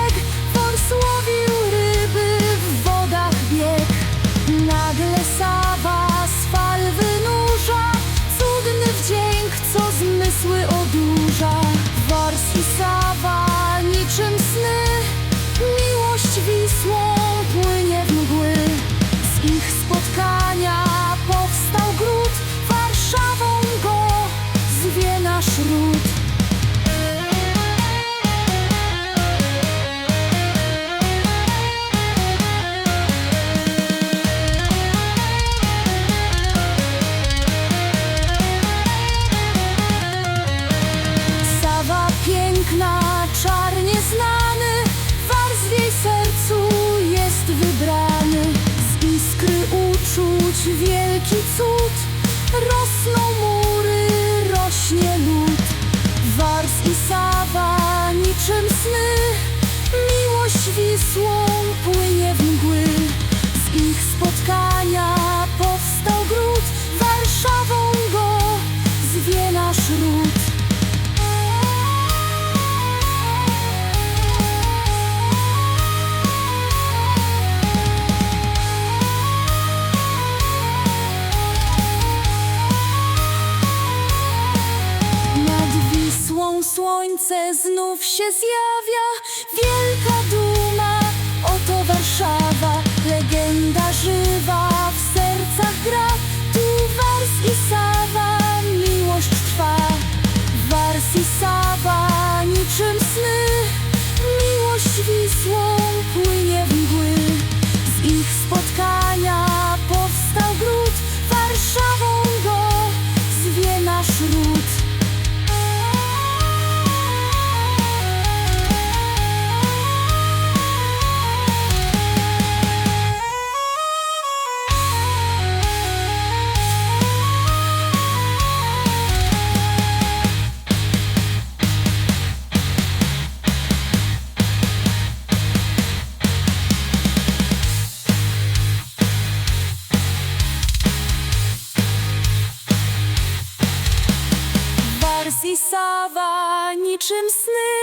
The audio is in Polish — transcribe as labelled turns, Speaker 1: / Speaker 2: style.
Speaker 1: brzeg ryby w wodach bieg. Nagle sawa z fal wynurza Cudny wdzięk, co zmysły odurza. Wors i sawa Wisłą płynie w mgły. Z ich spotkania powstał gród. Warszawą go zwie nasz ród. Nad Wisłą słońce znów się zjawia. Wielka dusza сава, нічим сни.